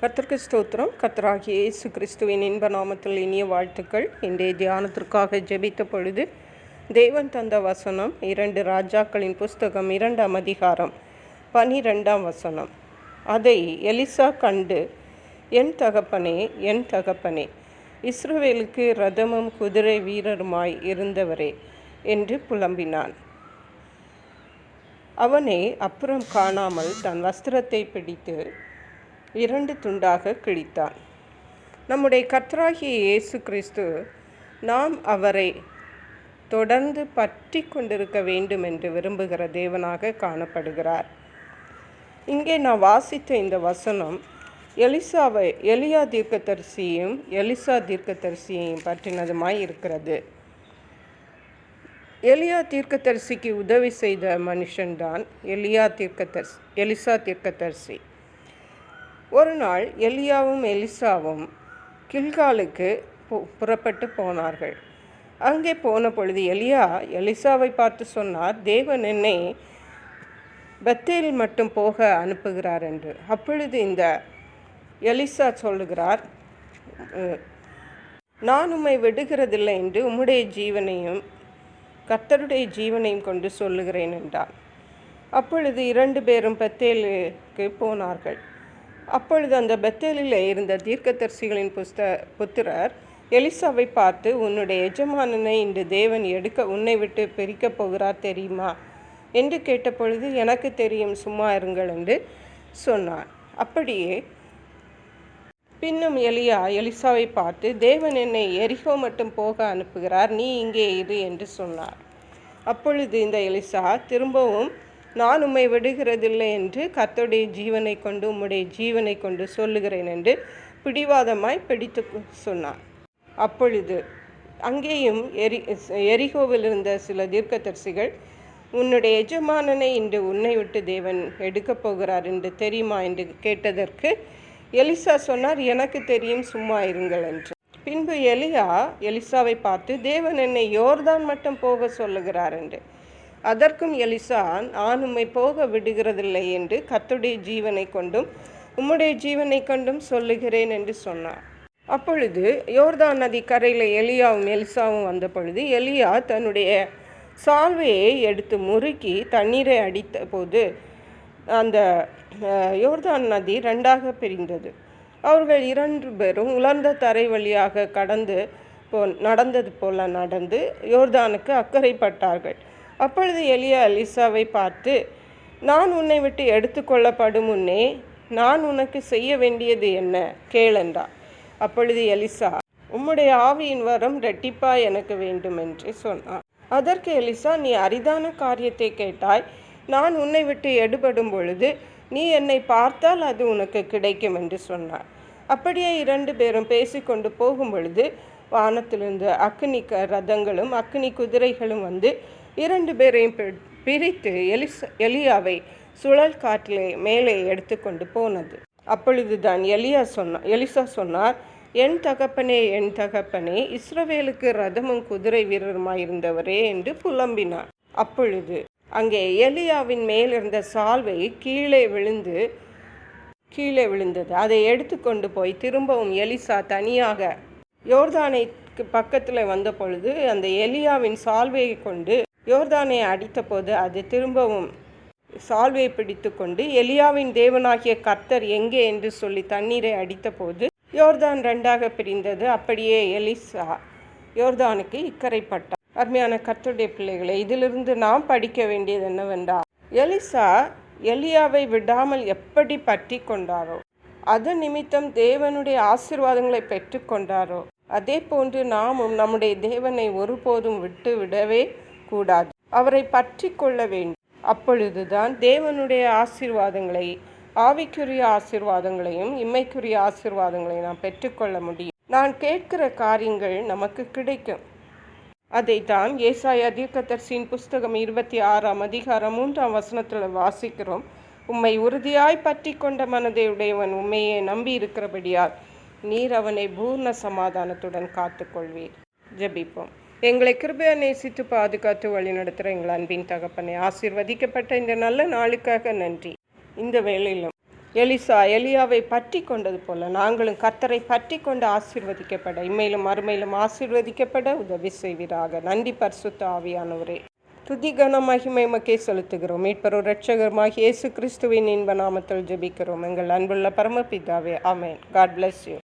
கர்த்தருக்கு ஸ்தோத்திரம். கர்த்தராகிய இயேசு கிறிஸ்துவின் இன்ப நாமத்தில் இனிய வாழ்த்துக்கள். இன்றைய தியானத்திற்காக ஜெபித்த பொழுது தேவன் தந்த வசனம் இரண்டு ராஜாக்களின் புஸ்தகம் இரண்டாம் அதிகாரம் பனிரெண்டாம் வசனம். அதை எலிசா கண்டு என் தகப்பனே என் தகப்பனே இஸ்ரவேலுக்கு ரதமும் குதிரை வீரருமாய் இருந்தவரே என்று புலம்பினான். அவனை அப்புறம் காணாமல் தன் வஸ்திரத்தை பிடித்து இரண்டு துண்டாக கிழித்தான். நம்முடைய கர்த்தராகிய இயேசு கிறிஸ்து நாம் அவரை தொடர்ந்து பற்றி கொண்டிருக்க வேண்டும் என்று விரும்புகிற தேவனாக காணப்படுகிறார். இங்கே நான் வாசித்த இந்த வசனம் எலிசாவை எலியா தீர்க்கதரிசியையும் எலிசா தீர்க்கதரிசியையும் பற்றினதுமாய் இருக்கிறது. எலியா தீர்க்கதரிசிக்கு உதவி செய்த மனுஷன்தான் எலியா தீர்க்கதரிசி எலிசா தீர்க்கதரிசி. ஒரு நாள் எலியாவும் எலிசாவும் கில்காலுக்கு பு- புறப்பட்டு போனார்கள். அங்கே போன பொழுது எலியா எலிசாவை பார்த்து சொன்னார் தேவன் என்னை பெத்தேல் மட்டும் போக அனுப்புகிறார் என்று. அப்பொழுது இந்த எலிசா சொல்லுகிறார் நான் உம்மை விடுகிறதில்லை என்று உம்முடைய ஜீவனையும் கர்த்தருடைய ஜீவனையும் கொண்டு சொல்லுகிறேன் என்றார். அப்பொழுது இரண்டு பேரும் பெத்தேலுக்கு போனார்கள். அப்பொழுது அந்த பெத்தேலில் இருந்த தீர்க்கதரிசிகளின் புஸ்த புத்திரர் எலிசாவை பார்த்து உன்னுடைய எஜமானனை இன்று தேவன் எடுக்க உன்னை விட்டு பிரிக்கப் போகிறார் தெரியுமா? என்று கேட்டபொழுது எனக்கு தெரியும் சும்மா இருங்கள் என்று சொன்னார். அப்படியே பின்னும் எலியா எலிசாவை பார்த்து தேவன் என்னை எரிகோ மட்டும் போக அனுப்புகிறார் நீ இங்கே இரு என்று சொன்னார். அப்பொழுது இந்த எலிசா திரும்பவும் நான் உம்மை விடுகிறதில்லை என்று கர்த்தருடைய ஜீவனை கொண்டு உம்முடைய ஜீவனை கொண்டு சொல்லுகிறேன் என்று பிடிவாதமாய் பிடித்து சொன்னார். அப்பொழுது அங்கேயும் எரி எரிகோவில் இருந்த சில தீர்க்கதரிசிகள் உன்னுடைய எஜமானனை இன்று உன்னை விட்டு தேவன் எடுக்கப் போகிறார் என்று தெரியுமா? என்று கேட்டதற்கு எலிசா சொன்னார் எனக்கு தெரியும் சும்மா இருங்கள் என்று. பின்பு எலியா எலிசாவை பார்த்து தேவன் என்னை யோர்தான் மட்டும் போக சொல்லுகிறார் என்று. அதற்கும் எலிசா நான் உம்மை போக விடுகிறதில்லை என்று கத்துடைய ஜீவனை கொண்டும் உம்முடைய ஜீவனை கொண்டும் சொல்லுகிறேன் என்று சொன்னார். அப்பொழுது யோர்தான் நதி கரையில் எலியாவும் எலிசாவும் வந்த பொழுது எலியா தன்னுடைய சால்வையை எடுத்து முறுக்கி தண்ணீரை அடித்த போது அந்த யோர்தான் நதி ரெண்டாக பிரிந்தது. அவர்கள் இரண்டு பேரும் உலர்ந்த தரை வழியாக கடந்து போ நடந்தது போல நடந்து யோர்தானுக்கு அக்கறைப்பட்டார்கள் அப்பொழுது எலியா அலிசாவை பார்த்து நான் உன்னை விட்டு எடுத்துக்கொள்ளப்படும் முன்னே நான் உனக்கு செய்ய வேண்டியது என்ன? கேளண்டா அப்பொழுது எலிசா உம்முடைய ஆவியின் வரம் ரெட்டிப்பா எனக்கு வேண்டும் என்று சொன்னார். அதற்கு எலிசா நீ அரிதான காரியத்தை கேட்டாய். நான் உன்னை விட்டு எடுபடும் பொழுது நீ என்னை பார்த்தால் அது உனக்கு கிடைக்கும் என்று சொன்னார். அப்படியே இரண்டு பேரும் பேசிக்கொண்டு போகும் பொழுது வானத்திலிருந்து அக்னி க ரதங்களும் அக்னி குதிரைகளும் வந்து இரண்டு பேரையும் பி- பிரித்து எலிச எலியாவை சுழல் காற்றிலே மேலே எடுத்துக்கொண்டு போனது. அப்பொழுதுதான் எலியா சொன்னார் எலிசா சொன்னார் என் தகப்பனே என் தகப்பனே இஸ்ரவேலுக்கு ரதமும் குதிரை வீரருமாயிருந்தவரே என்று புலம்பினார். அப்பொழுது அங்கே எலியாவின் மேலிருந்த சால்வை கீழே விழுந்து கீழே விழுந்தது. அதை எடுத்துக்கொண்டு போய் திரும்பவும் எலிசா தனியாக யோர்தானைக்கு பக்கத்தில் வந்த பொழுது அந்த எலியாவின் சால்வையை கொண்டு யோர்தானை அடித்தபோது அது திரும்பவும் சால்வை பிடித்து கொண்டு எலியாவின் தேவனாகிய கர்த்தர் எங்கே? என்று சொல்லி தண்ணீரை அடித்தபோது யோர்தான் ரெண்டாக பிரிந்தது. அப்படியே எலிசா யோர்தானுக்கு இக்கரைப்பட்டார் அருமையான கர்த்தருடைய பிள்ளைகளை இதிலிருந்து நாம் படிக்க வேண்டியது என்னவென்றால் எலிசா எலியாவை விடாமல் எப்படி பற்றி கொண்டாரோ அதன் நிமித்தம் தேவனுடைய ஆசீர்வாதங்களை பெற்றுக்கொண்டாரோ அதே போன்று நாமும் நம்முடைய தேவனை ஒருபோதும் விட்டு விடவே கூடாது அவரை பற்றி கொள்ள வேண்டும். அப்பொழுதுதான் தேவனுடைய ஆசீர்வாதங்களை ஆவிக்குரிய ஆசீர்வாதங்களையும் இம்மைக்குரிய ஆசீர்வாதங்களையும் நாம் பெற்றுக்கொள்ள முடியும். நான் கேட்கிற காரியங்கள் நமக்கு கிடைக்கும். அதைத்தான் ஏசாய தீர்க்கதரிசியின் புஸ்தகம் இருபத்தி ஆறாம் அதிகாரம் மூன்றாம் வசனத்தில் வாசிக்கிறோம். உம்மை உறுதியாய் பற்றி கொண்ட மனதை உடையவன் உண்மையே நம்பி இருக்கிறபடியால் நீர் அவனை பூர்ண சமாதானத்துடன் காத்துக்கொள்வீர். ஜெபிப்போம். எங்களை கிருபையா நேசித்து பாதுகாத்து வழிநடத்துகிற எங்கள் அன்பின் தகப்பனை ஆசிர்வதிக்கப்பட்ட இந்த நல்ல நாளுக்காக நன்றி. இந்த வேளையிலும் எலிசா எலியாவை பற்றி கொண்டது போல நாங்களும் கர்த்தரை பற்றி கொண்டு ஆசீர்வதிக்கப்பட இம்மையிலும் மறுமையிலும் ஆசிர்வதிக்கப்பட உதவி செய்வீராக. நன்றி பரிசுத்த ஆவியானவரே. துதிகன மகிமை மக்கே செலுத்துகிறோம். மீட்பரோ ரட்சகருமாக இயேசு கிறிஸ்துவின் இன்ப நாமத்தில் ஜெபிக்கிறோம். எங்கள் அன்புள்ள பரமபிதாவே ஆமென். God bless you